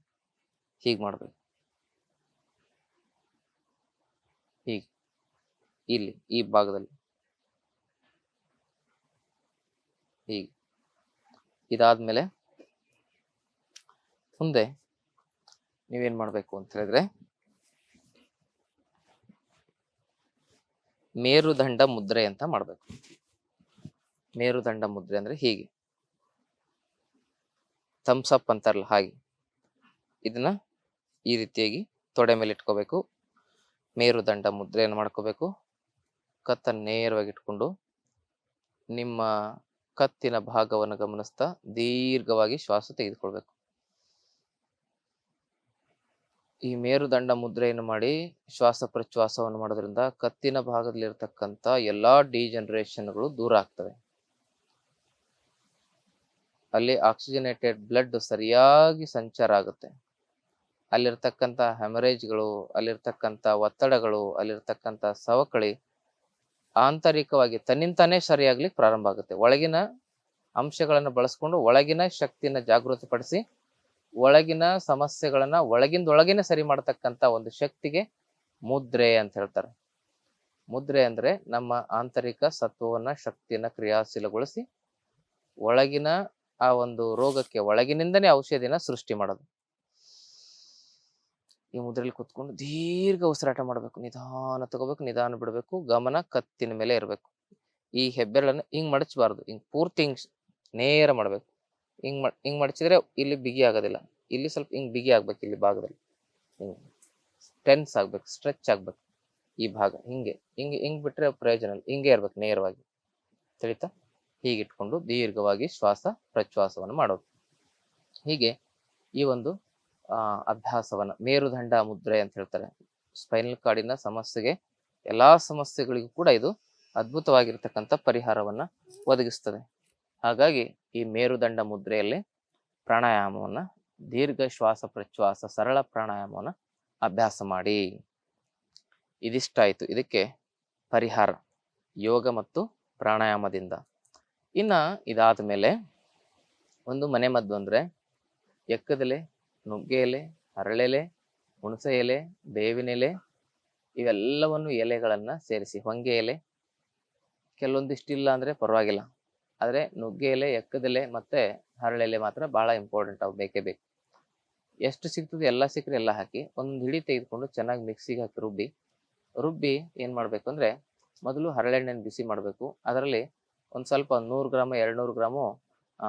ಹೀಗೆ ಮಾಡಬೇಕು. ಹೀಗೆ. ಇಲ್ಲಿ, ಈ ಭಾಗದಲ್ಲಿ. ಹೀಗೆ ಇದಾದ್ಮೇಲೆ ಮುಂದೆ ನೀವೇನ್ ಮಾಡಬೇಕು ಅಂತ ಹೇಳಿದ್ರೆ ಮೇರುದಂಡ ಮುದ್ರೆ ಅಂತ ಮಾಡಬೇಕು. ಮೇರುದಂಡ ಮುದ್ರೆ ಅಂದ್ರೆ ಹೀಗೆ. ಥಮ್ಸ್ ಅಪ್ ಅಂತಾರಲ್ಲ ಹಾಗೆ. ಇದನ್ನ ಈ ರೀತಿಯಾಗಿ ತೊಡೆ ಮೇಲೆ ಇಟ್ಕೋಬೇಕು. ಮೇರುದಂಡ ಮುದ್ರೆಯನ್ನು ಮಾಡ್ಕೋಬೇಕು. ಕತ್ತ ನೇರವಾಗಿ ಇಟ್ಕೊಂಡು ನಿಮ್ಮ ಕತ್ತಿನ ಭಾಗವನ್ನು ಗಮನಿಸ್ತಾ ದೀರ್ಘವಾಗಿ ಶ್ವಾಸ ತೆಗೆದುಕೊಳ್ಬೇಕು. ಈ ಮೇರುದಂಡ ಮುದ್ರೆಯನ್ನು ಮಾಡಿ ಶ್ವಾಸ ಪ್ರಶ್ವಾಸವನ್ನು ಮಾಡೋದ್ರಿಂದ ಕತ್ತಿನ ಭಾಗದಲ್ಲಿರ್ತಕ್ಕಂಥ ಎಲ್ಲಾ ಡಿಜನರೇಷನ್ಗಳು ದೂರ ಆಗ್ತವೆ. ಅಲ್ಲಿ ಆಕ್ಸಿಜನೇಟೆಡ್ ಬ್ಲಡ್ ಸರಿಯಾಗಿ ಸಂಚಾರ ಆಗುತ್ತೆ. ಅಲ್ಲಿರ್ತಕ್ಕಂಥ ಹೆಮರೇಜ್ಗಳು ಅಲ್ಲಿರ್ತಕ್ಕಂಥ ಒತ್ತಡಗಳು, ಅಲ್ಲಿರ್ತಕ್ಕಂಥ ಸವಕಳಿ ಆಂತರಿಕವಾಗಿ ತನ್ನಿಂತಾನೇ ಸರಿಯಾಗ್ಲಿಕ್ಕೆ ಪ್ರಾರಂಭ ಆಗುತ್ತೆ. ಒಳಗಿನ ಅಂಶಗಳನ್ನು ಬಳಸ್ಕೊಂಡು ಒಳಗಿನ ಶಕ್ತಿನ ಜಾಗೃತಿಪಡಿಸಿ, ಒಳಗಿನ ಸಮಸ್ಯೆಗಳನ್ನ ಒಳಗಿಂದೊಳಗೇನೆ ಸರಿ ಮಾಡತಕ್ಕಂತ ಒಂದು ಶಕ್ತಿಗೆ ಮುದ್ರೆ ಅಂತ ಹೇಳ್ತಾರೆ. ಮುದ್ರೆ ಅಂದ್ರೆ ನಮ್ಮ ಆಂತರಿಕ ಸತ್ವವನ್ನ, ಶಕ್ತಿಯನ್ನ ಕ್ರಿಯಾಶೀಲಗೊಳಿಸಿ ಒಳಗಿನ ಆ ಒಂದು ರೋಗಕ್ಕೆ ಒಳಗಿನಿಂದನೇ ಔಷಧಿನ ಸೃಷ್ಟಿ ಮಾಡೋದು. ಈ ಮುದ್ರೆಯಲ್ಲಿ ಕುತ್ಕೊಂಡು ದೀರ್ಘ ಉಸಿರಾಟ ಮಾಡಬೇಕು. ನಿಧಾನ ತಗೋಬೇಕು, ನಿಧಾನ ಬಿಡಬೇಕು, ಗಮನ ಕತ್ತಿನ ಮೇಲೆ ಇರಬೇಕು. ಈ ಹೆಬ್ಬೆರಳನ್ನು ಹಿಂಗ್ ಮಡಚಬಾರ್ದು. ಹಿಂಗ್ ಪೂರ್ತಿ ಹಿಂಗ್ ನೇರ ಮಾಡಬೇಕು. ಹಿಂಗ್ ಹಿಂಗ್ ಮಡಚಿದ್ರೆ ಇಲ್ಲಿ ಬಿಗಿ ಆಗೋದಿಲ್ಲ. ಇಲ್ಲಿ ಸ್ವಲ್ಪ ಹಿಂಗ್ ಬಿಗಿ ಆಗ್ಬೇಕು ಇಲ್ಲಿ ಭಾಗದಲ್ಲಿ. ಹಿಂಗ್ ಟೆನ್ಸ್ ಆಗ್ಬೇಕು, ಸ್ಟ್ರೆಚ್ ಆಗ್ಬೇಕು ಈ ಭಾಗ. ಹಿಂಗೆ ಹಿಂಗೆ, ಹಿಂಗ್ ಬಿಟ್ರೆ ಪ್ರಯೋಜನ ಇಲ್ಲ. ಹಿಂಗೆ ಇರ್ಬೇಕು ನೇರವಾಗಿ. ತಿಳಿತಾ? ಹೀಗಿಟ್ಕೊಂಡು ದೀರ್ಘವಾಗಿ ಶ್ವಾಸ ಪ್ರಶ್ವಾಸವನ್ನು ಮಾಡೋದು. ಹೀಗೆ ಈ ಒಂದು ಅಭ್ಯಾಸವನ್ನ, ಮೇರುದಂಡ ಮುದ್ರೆ ಅಂತ ಹೇಳ್ತಾರೆ. ಸ್ಪೈನಲ್ ಕಾರ್ಡಿನ ಸಮಸ್ಯೆಗೆ ಎಲ್ಲಾ ಸಮಸ್ಯೆಗಳಿಗೂ ಕೂಡ ಇದು ಅದ್ಭುತವಾಗಿರ್ತಕ್ಕಂಥ ಪರಿಹಾರವನ್ನ ಒದಗಿಸ್ತದೆ. ಹಾಗಾಗಿ ಈ ಮೇರುದಂಡ ಮುದ್ರೆಯಲ್ಲಿ ಪ್ರಾಣಾಯಾಮವನ್ನ, ದೀರ್ಘ ಶ್ವಾಸ ಪ್ರಶ್ವಾಸ ಸರಳ ಪ್ರಾಣಾಯಾಮವನ್ನ ಅಭ್ಯಾಸ ಮಾಡಿ. ಇದಿಷ್ಟಾಯಿತು. ಇದಕ್ಕೆ ಪರಿಹಾರ, ಯೋಗ ಮತ್ತು ಪ್ರಾಣಾಯಾಮದಿಂದ. ಇನ್ನ ಇದಾದ ಮೇಲೆ ಒಂದು ಮನೆ ಮದ್ದು ಅಂದ್ರೆ ಎಕ್ಕದೆಲೆ ನುಗ್ಗೆ ಎಲೆ ಹರಳೆಲೆ ಹುಣಸೆ ಎಲೆ ಬೇವಿನ ಎಲೆ ಇವೆಲ್ಲವನ್ನು ಎಲೆಗಳನ್ನ ಸೇರಿಸಿ. ಹೊಂಗೆ ಎಲೆ ಕೆಲವೊಂದಿಷ್ಟು ಇಲ್ಲ ಅಂದ್ರೆ ಪರವಾಗಿಲ್ಲ. ಆದ್ರೆ ನುಗ್ಗೆ ಎಲೆ, ಎಕ್ಕದೆಲೆ ಮತ್ತೆ ಹರಳೆಲೆ ಮಾತ್ರ ಬಹಳ ಇಂಪಾರ್ಟೆಂಟ್ ಅವು, ಬೇಕೇ ಬೇಕು. ಎಷ್ಟು ಸಿಗ್ತದೆ ಎಲ್ಲ ಸಿಕ್ಕರೆ ಎಲ್ಲ ಹಾಕಿ ಒಂದು ಹಿಡಿ ತೆಗೆದುಕೊಂಡು ಚೆನ್ನಾಗಿ ಮಿಕ್ಸಿಗೆ ಹಾಕಿ ರುಬ್ಬಿ. ರುಬ್ಬಿ ಏನು ಮಾಡಬೇಕು ಅಂದ್ರೆ ಮೊದಲು ಹರಳೆಣ್ಣೆನ ಬಿಸಿ ಮಾಡಬೇಕು. ಅದರಲ್ಲಿ ಒಂದು ಸ್ವಲ್ಪ ನೂರು ಗ್ರಾಮ್, ಎರಡ್ನೂರು ಗ್ರಾಮು, ಆ,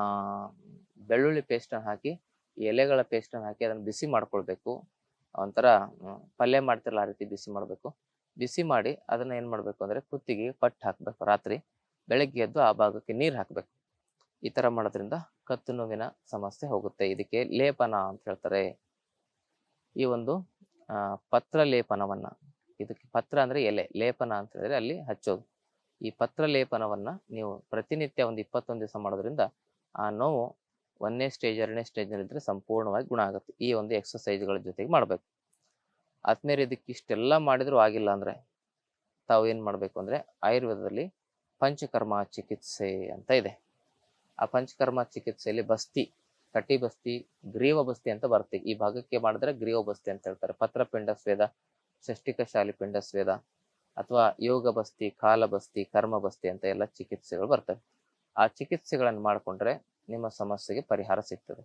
ಬೆಳ್ಳುಳ್ಳಿ ಪೇಸ್ಟನ್ನು ಹಾಕಿ ಎಲೆಗಳ ಪೇಸ್ಟನ್ನು ಹಾಕಿ ಅದನ್ನ ಬಿಸಿ ಮಾಡ್ಕೊಳ್ಬೇಕು. ಒಂಥರ ಪಲ್ಯ ಮಾಡ್ತಿರಲ್ಲ ಆ ರೀತಿ ಬಿಸಿ ಮಾಡಬೇಕು. ಬಿಸಿ ಮಾಡಿ ಅದನ್ನ ಏನು ಮಾಡಬೇಕು ಅಂದ್ರೆ ಕುತ್ತಿಗೆ ಪಟ್ಟು ಹಾಕಬೇಕು. ರಾತ್ರಿ ಬೆಳಗ್ಗೆ ಎದ್ದು ಆ ಭಾಗಕ್ಕೆ ನೀರು ಹಾಕಬೇಕು. ಈ ತರ ಮಾಡೋದ್ರಿಂದ ಕತ್ತು ನೋವಿನ ಸಮಸ್ಯೆ ಹೋಗುತ್ತೆ. ಇದಕ್ಕೆ ಲೇಪನ ಅಂತ ಹೇಳ್ತಾರೆ. ಈ ಒಂದು ಪತ್ರ ಲೇಪನವನ್ನ. ಇದಕ್ಕೆ ಪತ್ರ ಅಂದ್ರೆ ಎಲೆ, ಲೇಪನ ಅಂತ ಹೇಳಿದ್ರೆ ಅಲ್ಲಿ ಹಚ್ಚೋದು. ಈ ಪತ್ರ ಲೇಪನವನ್ನ ನೀವು ಪ್ರತಿನಿತ್ಯ ಒಂದು ಇಪ್ಪತ್ತೊಂದು ದಿವಸ ಮಾಡೋದ್ರಿಂದ ಆ ನೋವು ಒಂದನೇ ಸ್ಟೇಜ್ ಎರಡನೇ ಸ್ಟೇಜ್ ಇದ್ರೆ ಸಂಪೂರ್ಣವಾಗಿ ಗುಣ ಆಗುತ್ತೆ. ಈ ಒಂದು ಎಕ್ಸಸೈಸ್ಗಳ ಜೊತೆಗೆ ಮಾಡಬೇಕು. ಆದ್ಮೇಲೆ ಇದಕ್ಕೆ ಇಷ್ಟೆಲ್ಲ ಮಾಡಿದ್ರು ಆಗಿಲ್ಲ ಅಂದ್ರೆ ತಾವು ಏನು ಮಾಡಬೇಕು ಅಂದ್ರೆ ಆಯುರ್ವೇದದಲ್ಲಿ ಪಂಚಕರ್ಮ ಚಿಕಿತ್ಸೆ ಅಂತ ಇದೆ. ಆ ಪಂಚಕರ್ಮ ಚಿಕಿತ್ಸೆಯಲ್ಲಿ ಬಸ್ತಿ, ಕಟಿ ಬಸ್ತಿ, ಗ್ರೀವ ಬಸ್ತಿ ಅಂತ ಬರುತ್ತೆ. ಈ ಭಾಗಕ್ಕೆ ಮಾಡಿದ್ರೆ ಗ್ರೀವ ಬಸ್ತಿ ಅಂತ ಹೇಳ್ತಾರೆ. ಪತ್ರಪಿಂಡ ಸ್ವೇದ ಷಷ್ಟಿಕ ಶಾಲಿ ಪಿಂಡ ಸ್ವೇದ ಅಥವಾ ಯೋಗ ಬಸ್ತಿ, ಕಾಲ ಬಸ್ತಿ, ಕರ್ಮ ಬಸ್ತಿ ಅಂತ ಎಲ್ಲ ಚಿಕಿತ್ಸೆಗಳು ಬರ್ತವೆ. ಆ ಚಿಕಿತ್ಸೆಗಳನ್ನು ಮಾಡಿಕೊಂಡ್ರೆ ನಿಮ್ಮ ಸಮಸ್ಯೆಗೆ ಪರಿಹಾರ ಸಿಗ್ತದೆ.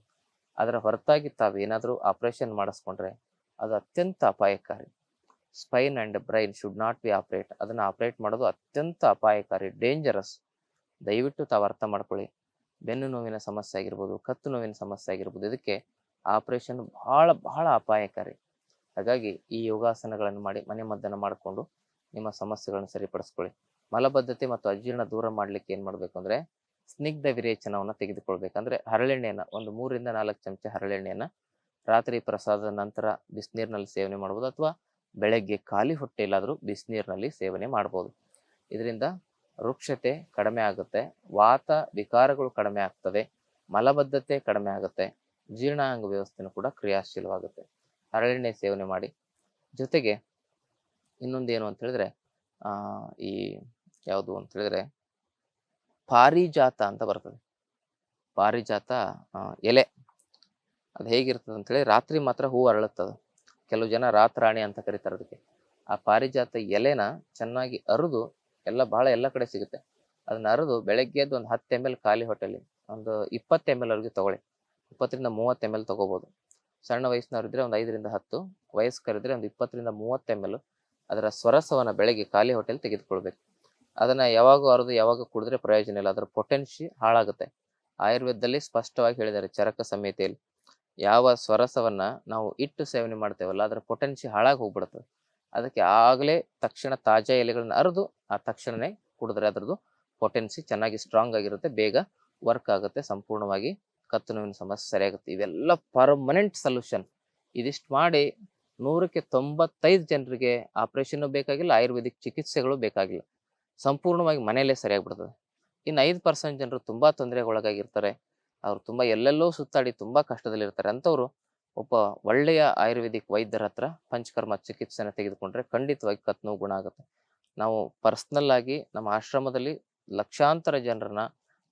ಅದರ ಹೊರತಾಗಿ ತಾವು ಏನಾದರೂ ಆಪರೇಷನ್ ಮಾಡಿಸ್ಕೊಂಡ್ರೆ ಅದು ಅತ್ಯಂತ ಅಪಾಯಕಾರಿ. Spine and brain should not be operate ಅದನ್ನು ಆಪರೇಟ್ ಮಾಡೋದು ಅತ್ಯಂತ ಅಪಾಯಕಾರಿ ಡೇಂಜರಸ್ ದಯವಿಟ್ಟು ತಾವು ಅರ್ಥ ಮಾಡ್ಕೊಳ್ಳಿ. ಬೆನ್ನು ನೋವಿನ ಸಮಸ್ಯೆ ಆಗಿರ್ಬೋದು, ಕತ್ತು ನೋವಿನ ಸಮಸ್ಯೆ ಆಗಿರ್ಬೋದು, ಇದಕ್ಕೆ ಆಪರೇಷನ್ ಬಹಳ ಬಹಳ ಅಪಾಯಕಾರಿ. ಹಾಗಾಗಿ ಈ ಯೋಗಾಸನಗಳನ್ನು ಮಾಡಿ, ಮನೆ ಮದ್ದನ್ನು ಮಾಡಿಕೊಂಡು ನಿಮ್ಮ ಸಮಸ್ಯೆಗಳನ್ನು ಸರಿಪಡಿಸ್ಕೊಳ್ಳಿ. ಮಲಬದ್ಧತೆ ಮತ್ತು ಅಜೀರ್ಣ ದೂರ ಮಾಡ್ಲಿಕ್ಕೆ ಏನು ಮಾಡಬೇಕು ಅಂದ್ರೆ ಸ್ನಿಗ್ಧ ವಿರೇಚನವನ್ನು ತೆಗೆದುಕೊಳ್ಬೇಕಂದ್ರೆ ಹರಳೆಣ್ಣೆಯನ್ನು ಒಂದು ಮೂರಿಂದ ನಾಲ್ಕು ಚಮಚ ಹರಳೆಣ್ಣೆಯನ್ನು ರಾತ್ರಿ ಪ್ರಸಾದದ ನಂತರ ಬಿಸಿನೀರಿನಲ್ಲಿ ಸೇವನೆ ಮಾಡ್ಬೋದು ಅಥವಾ ಬೆಳಗ್ಗೆ ಖಾಲಿ ಹೊಟ್ಟೆಯಲ್ಲಾದರೂ ಬಿಸಿನೀರಿನಲ್ಲಿ ಸೇವನೆ ಮಾಡ್ಬೋದು. ಇದರಿಂದ ವೃಕ್ಷತೆ ಕಡಿಮೆ ಆಗುತ್ತೆ, ವಾತ ವಿಕಾರಗಳು ಕಡಿಮೆ ಆಗ್ತವೆ, ಮಲಬದ್ಧತೆ ಕಡಿಮೆ ಆಗುತ್ತೆ, ಜೀರ್ಣಾಂಗ ವ್ಯವಸ್ಥೆನೂ ಕೂಡ ಕ್ರಿಯಾಶೀಲವಾಗುತ್ತೆ. ಹರಳೆಣ್ಣೆ ಸೇವನೆ ಮಾಡಿ. ಜೊತೆಗೆ ಇನ್ನೊಂದೇನು ಅಂತ ಹೇಳಿದ್ರೆ ಈ ಯಾವುದು ಅಂತ ಹೇಳಿದ್ರೆ ಪಾರಿಜಾತ ಅಂತ ಬರ್ತದೆ. ಪಾರಿಜಾತ ಎಲೆ. ಅದು ಹೇಗಿರ್ತದೆ ಅಂತೇಳಿ ರಾತ್ರಿ ಮಾತ್ರ ಹೂ ಅರಳುತ್ತದೆ. ಕೆಲವು ಜನ ರಾತ್ರಾಣಿ ಅಂತ ಕರೀತಾರೆ ಅದಕ್ಕೆ. ಆ ಪಾರಿಜಾತ ಎಲೆನ ಚೆನ್ನಾಗಿ ಅರಿದು ಎಲ್ಲ ಬಹಳ ಎಲ್ಲ ಕಡೆ ಸಿಗುತ್ತೆ. ಅದನ್ನ ಅರಿದು ಬೆಳಗ್ಗೆ ಎದ್ದು ಒಂದು ಹತ್ತು ಎಂ ಎಲ್ ಖಾಲಿ ಹೊಟ್ಟೆಲಿ, ಒಂದು ಇಪ್ಪತ್ತು ಎಂ ಎಲ್ ವರೆಗೆ ತಗೊಳ್ಳಿ. ಇಪ್ಪತ್ತರಿಂದ ಮೂವತ್ತು ಎಂ ಎಲ್ ತಗೋಬಹುದು ಸಣ್ಣ ವಯಸ್ಸಿನವರಿದ್ರೆ ಒಂದು ಐದರಿಂದ ಹತ್ತು, ವಯಸ್ಕರಿದ್ರೆ ಒಂದು ಇಪ್ಪತ್ತರಿಂದ ಮೂವತ್ತು ಎಂ ಎಲ್ ಅದರ ಸ್ವರಸವನ್ನು ಬೆಳಗ್ಗೆ ಖಾಲಿ ಹೊಟ್ಟೆಲಿ ತೆಗೆದುಕೊಳ್ಬೇಕು. ಅದನ್ನ ಯಾವಾಗ ಅರ್ದು, ಯಾವಾಗ ಕುಡಿದ್ರೆ ಪ್ರಯೋಜನ ಇಲ್ಲ. ಅದರ ಪೊಟೆನ್ಶಿ ಹಾಳಾಗುತ್ತೆ. ಆಯುರ್ವೇದದಲ್ಲಿ ಸ್ಪಷ್ಟವಾಗಿ ಹೇಳಿದ್ದಾರೆ ಚರಕ ಸಂಹಿತೆಯಲ್ಲಿ. ಯಾವ ಸ್ವರಸವನ್ನ ನಾವು ಇಟ್ಟು ಸೇವನೆ ಮಾಡ್ತೇವಲ್ಲ, ಅದರ ಪೊಟೆನ್ಶಿ ಹಾಳಾಗಿ ಹೋಗ್ಬಿಡುತ್ತೆ. ಅದಕ್ಕೆ ಆಗಲೇ ತಕ್ಷಣ ತಾಜಾ ಎಲೆಗಳನ್ನ ಅರೆದು, ಆ ತಕ್ಷಣನೇ ಕುಡಿದ್ರೆ ಅದರದ್ದು ಪೊಟೆನ್ಸಿ ಚೆನ್ನಾಗಿ ಸ್ಟ್ರಾಂಗ್ ಆಗಿರುತ್ತೆ. ಬೇಗ ವರ್ಕ್ ಆಗುತ್ತೆ. ಸಂಪೂರ್ಣವಾಗಿ ಕತ್ತು ನೋವಿನ ಸಮಸ್ಯೆ ಸರಿಯಾಗುತ್ತೆ. ಇವೆಲ್ಲ ಪರ್ಮನೆಂಟ್ ಸೊಲ್ಯೂಷನ್ ಇದಿಷ್ಟು ಮಾಡಿ ನೂರಕ್ಕೆ ತೊಂಬತ್ತೈದು ಜನರಿಗೆ ಆಪರೇಷನ್ ಬೇಕಾಗಿಲ್ಲ, ಆಯುರ್ವೇದಿಕ್ ಚಿಕಿತ್ಸೆಗಳು ಬೇಕಾಗಿಲ್ಲ. ಸಂಪೂರ್ಣವಾಗಿ ಮನೆಯಲ್ಲೇ ಸರಿಯಾಗ್ಬಿಡ್ತದೆ. ಇನ್ನು ಐದು ಪರ್ಸೆಂಟ್ ಜನರು ತುಂಬ ತೊಂದರೆಗೊಳಗಾಗಿರ್ತಾರೆ. ಅವ್ರು ತುಂಬಾ ಎಲ್ಲೆಲ್ಲೋ ಸುತ್ತಾಡಿ ತುಂಬ ಕಷ್ಟದಲ್ಲಿರ್ತಾರೆ. ಅಂಥವ್ರು ಒಬ್ಬ ಒಳ್ಳೆಯ ಆಯುರ್ವೇದಿಕ್ ವೈದ್ಯರ ಹತ್ರ ಪಂಚಕರ್ಮ ಚಿಕಿತ್ಸೆನ ತೆಗೆದುಕೊಂಡ್ರೆ ಖಂಡಿತವಾಗಿ ಕತ್ ಗುಣ ಆಗುತ್ತೆ. ನಾವು ಪರ್ಸ್ನಲ್ ಆಗಿ ನಮ್ಮ ಆಶ್ರಮದಲ್ಲಿ ಲಕ್ಷಾಂತರ ಜನರನ್ನ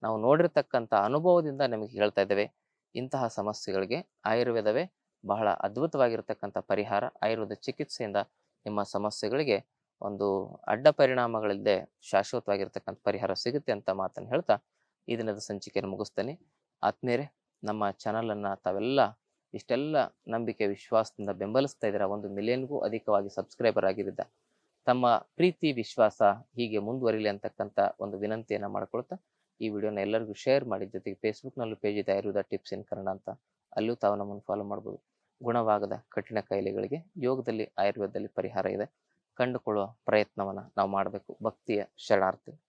ನಾವು ನೋಡಿರ್ತಕ್ಕಂಥ ಅನುಭವದಿಂದ ನಿಮಗೆ ಹೇಳ್ತಾ ಇದ್ದೇವೆ. ಇಂತಹ ಸಮಸ್ಯೆಗಳಿಗೆ ಆಯುರ್ವೇದವೇ ಬಹಳ ಅದ್ಭುತವಾಗಿರ್ತಕ್ಕಂಥ ಪರಿಹಾರ. ಆಯುರ್ವೇದ ಚಿಕಿತ್ಸೆಯಿಂದ ನಿಮ್ಮ ಸಮಸ್ಯೆಗಳಿಗೆ ಒಂದು ಅಡ್ಡ ಪರಿಣಾಮಗಳಿಲ್ಲದೆ ಶಾಶ್ವತವಾಗಿರ್ತಕ್ಕಂಥ ಪರಿಹಾರ ಸಿಗುತ್ತೆ ಅಂತ ಮಾತನ್ನು ಹೇಳ್ತಾ ಈ ದಿನದ ಸಂಚಿಕೆಯನ್ನು ಮುಗಿಸ್ತೇನೆ. ಆತ್ಮೀಯರೇ, ನಮ್ಮ ಚಾನಲನ್ನು ತಾವೆಲ್ಲ ಇಷ್ಟೆಲ್ಲ ನಂಬಿಕೆ, ವಿಶ್ವಾಸದಿಂದ ಬೆಂಬಲಿಸ್ತಾ ಇದ್ದೀರಾ? ಒಂದು ಮಿಲಿಯನ್ಗೂ ಅಧಿಕವಾಗಿ ಸಬ್ಸ್ಕ್ರೈಬರ್ ಆಗಿದ್ದ ತಮ್ಮ ಪ್ರೀತಿ, ವಿಶ್ವಾಸ ಹೀಗೆ ಮುಂದುವರಿಲಿ ಅಂತಕ್ಕಂಥ ಒಂದು ವಿನಂತಿಯನ್ನು ಮಾಡ್ಕೊಳ್ತಾ ಈ ವಿಡಿಯೋನ ಎಲ್ಲರಿಗೂ ಶೇರ್ ಮಾಡಿ. ಜೊತೆಗೆ ಫೇಸ್ಬುಕ್ನಲ್ಲೂ ಪೇಜ್ ಇದೆ ಟಿಪ್ಸ್ ಇನ್ ಕನ್ನಡ ಅಂತ. ಅಲ್ಲೂ ತಾವು ನಮ್ಮನ್ನು ಫಾಲೋ ಮಾಡ್ಬೋದು. ಗುಣವಾಗದ ಕಠಿಣ ಕಾಯಿಲೆಗಳಿಗೆ ಯೋಗದಲ್ಲಿ, ಆಯುರ್ವೇದದಲ್ಲಿ ಪರಿಹಾರ ಇದೆ. ಕಂಡುಕೊಳ್ಳುವ ಪ್ರಯತ್ನವನ್ನ ನಾವು ಮಾಡಬೇಕು. ಭಕ್ತಿಯ ಶರಣಾರ್ಥಿ